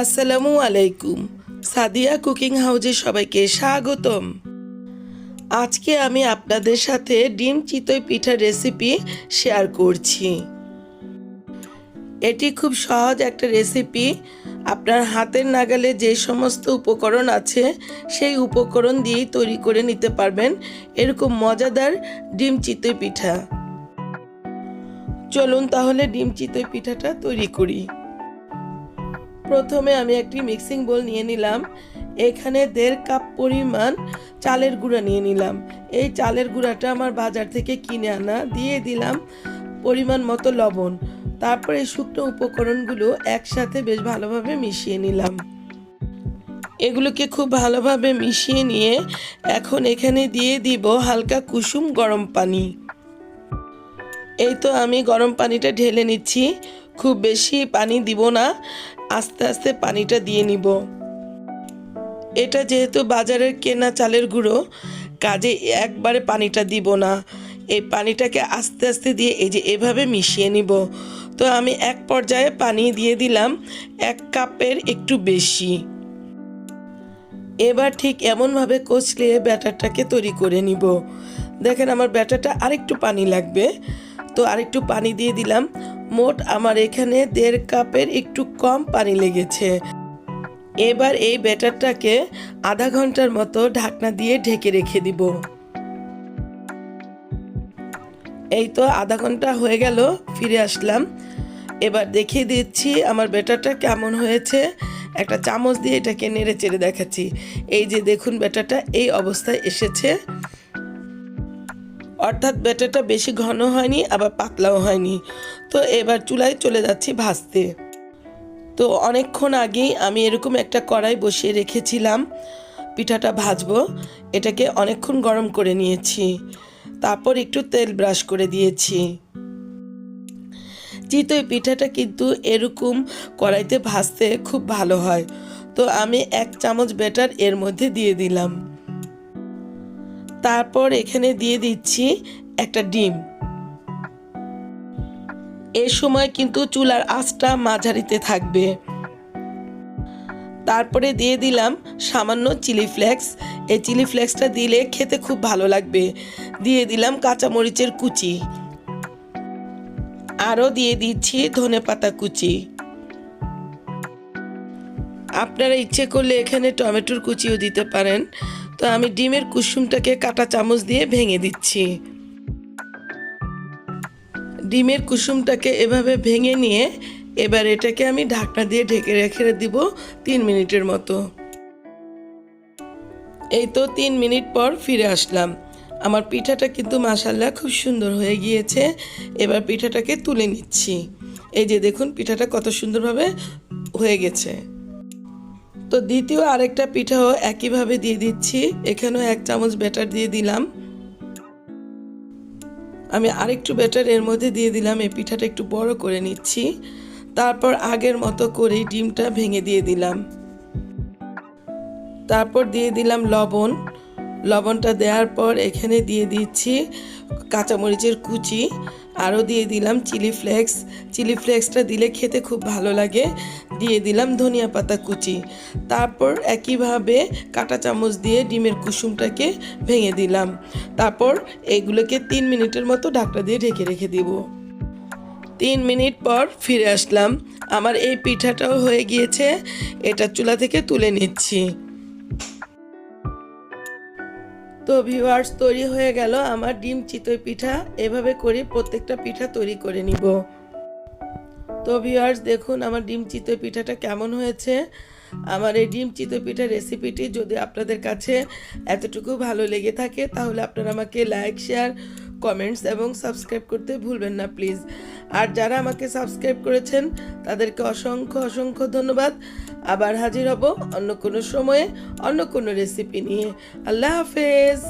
আসসালামু আলাইকুম। সাদিয়া কুকিং হাউজে সবাইকে স্বাগতম। আজকে আমি আপনাদের সাথে ডিম চিতই পিঠার রেসিপি শেয়ার করছি। এটি খুব সহজ একটা রেসিপি। আপনার হাতের নাগালে যে সমস্ত উপকরণ আছে, সেই উপকরণ দিয়েই তৈরি করে নিতে পারবেন এরকম মজাদার ডিম চিতই পিঠা। চলুন তাহলে ডিম চিতই পিঠাটা তৈরি করি। প্রথমে আমি একটি মিক্সিং বোল নিয়ে নিলাম। এখানে দেড় কাপ পরিমাণ চালের গুঁড়া নিয়ে নিলাম। এই চালের গুঁড়াটা আমার বাজার থেকে কিনে আনা। দিয়ে দিলাম পরিমাণ মতো লবণ। তারপরে এই শুকনো উপকরণগুলো একসাথে বেশ ভালোভাবে মিশিয়ে নিলাম। এগুলোকে খুব ভালোভাবে মিশিয়ে নিয়ে এখন এখানে দিয়ে দিব হালকা কুসুম গরম পানি। এই তো আমি গরম পানিটা ঢেলে নিচ্ছি। খুব বেশি পানি দিব না। আস্তে আস্তে পানিটা দিয়ে নিব। এটা যেহেতু বাজারের কেনা চালের গুঁড়ো, কাজে একবারে পানিটা দিব না। এই পানিটাকে আস্তে আস্তে দিয়ে এই যে এভাবে মিশিয়ে নিব। তো আমি এক পর্যায়ে পানি দিয়ে দিলাম এক কাপের একটু বেশি। এবার ঠিক এমনভাবে কচলিয়ে ব্যাটারটাকে তৈরি করে নিব। দেখেন আমার ব্যাটারটা আরেকটু পানি লাগবে। তো আরেকটু পানি দিয়ে দিলাম। মোট আমার এখানে দেড় কাপের একটু কম পানি লেগেছে। এবার এই ব্যাটারটাকে আধা ঘণ্টার মতো ঢাকনা দিয়ে ঢেকে রেখে দিব। এই তো আধা ঘণ্টা হয়ে গেল, ফিরে আসলাম। এবার দেখিয়ে দিচ্ছি আমার ব্যাটারটা কেমন হয়েছে। একটা চামচ দিয়ে এটাকে নেড়ে চেড়ে দেখাচ্ছি। এই যে দেখুন ব্যাটারটা, এই অবস্থায় এসেছে। অর্থাৎ ব্যাটারটা বেশি ঘন হয়নি, আবার পাতলাও হয়নি। তো এবার চুলায় চলে যাচ্ছি ভাজতে। তো অনেকক্ষণ আগেই আমি এরকম একটা কড়াই বসিয়ে রেখেছিলাম, পিঠাটা ভাজবো। এটাকে অনেকক্ষণ গরম করে নিয়েছি। তারপর একটু তেল ব্রাশ করে দিয়েছি। চিতই পিঠাটা কিন্তু এরকম কড়াইতে ভাজতে খুব ভালো হয়, তো আমি এক চামচ ব্যাটার এর মধ্যে দিয়ে দিলাম। তারপর এখানে দিয়ে দিচ্ছি একটা ডিম। এ সময় কিন্তু চুলার আঁচটা মাঝারিতে থাকবে। তারপরে দিয়ে দিলাম সামান্য চিলি ফ্লেক্স। এই চিলি ফ্লেক্সটা দিলে খেতে খুব ভালো লাগবে। দিয়ে দিলাম কাঁচামরিচের কুচি। আরও দিয়ে দিচ্ছি ধনে পাতা কুচি। আপনারা ইচ্ছে করলে এখানে টমেটোর কুচিও দিতে পারেন। তো আমি ডিমের কুসুমটাকে কাটা চামচ দিয়ে ভেঙে দিচ্ছি। ডিমের কুসুমটাকে এভাবে ভেঙে নিয়ে এবার এটাকে আমি ঢাকনা দিয়ে ঢেকে রেখে দিব তিন মিনিটের মতো। এই তো তিন মিনিট পর ফিরে আসলাম। আমার পিঠাটা কিন্তু মাসাল্লাহ খুব সুন্দর হয়ে গিয়েছে। এবার পিঠাটাকে তুলে নিচ্ছি। এই যে দেখুন, পিঠাটা কত সুন্দরভাবে হয়ে গেছে। তো দ্বিতীয় আরেকটা পিঠাও একইভাবে দিয়ে দিচ্ছি। এখানেও এক চামচ ব্যাটার দিয়ে দিলাম। আমি আরেকটু ব্যাটার এর মধ্যে দিয়ে দিলাম। এই পিঠাটা একটু বড় করে নিচ্ছি। তারপর আগের মতো করে ডিমটা ভেঙে দিয়ে দিলাম। তারপর দিয়ে দিলাম লবণ। লবণটা দেওয়ার পর এখানে দিয়ে দিচ্ছি কাঁচামরিচের কুচি। আরও দিয়ে দিলাম চিলি ফ্লেক্স। চিলি ফ্লেক্সটা দিলে খেতে খুব ভালো লাগে। দিয়ে দিলাম ধনিয়া পাতা কুচি। তারপর একইভাবে কাঁটা চামচ দিয়ে ডিমের কুসুমটাকে ভেঙে দিলাম। তারপর এগুলোকে তিন মিনিটের মতো ঢাকনা দিয়ে ঢেকে রেখে দিব। তিন মিনিট পর ফিরে আসলাম। আমার এই পিঠাটাও হয়ে গিয়েছে। এটা চুলা থেকে তুলে নিচ্ছি। তো ভিউয়ার্স তৈরি হয়ে গেল আমার ডিম চিতই পিঠা। এভাবে করে প্রত্যেকটা পিঠা তৈরি করে নিব। তো ভিউয়ার্স দেখুন আমার ডিম চিতই পিঠাটা কেমন হয়েছে। আমার এই ডিম চিতই পিঠা রেসিপিটি যদি আপনাদের কাছে এতটুকু ভালো লেগে থাকে, তাহলে আপনারা আমাকে লাইক শেয়ার কমেন্টস এবং সাবস্ক্রাইব করতে ভুলবেন না প্লিজ আর যারা আমাকে সাবস্ক্রাইব করেছেন, তাদেরকে অসংখ্য অসংখ্য ধন্যবাদ। আবার হাজির হব অন্য কোনো সময়ে, অন্য কোনো রেসিপি নিয়ে। আল্লাহ হাফেজ।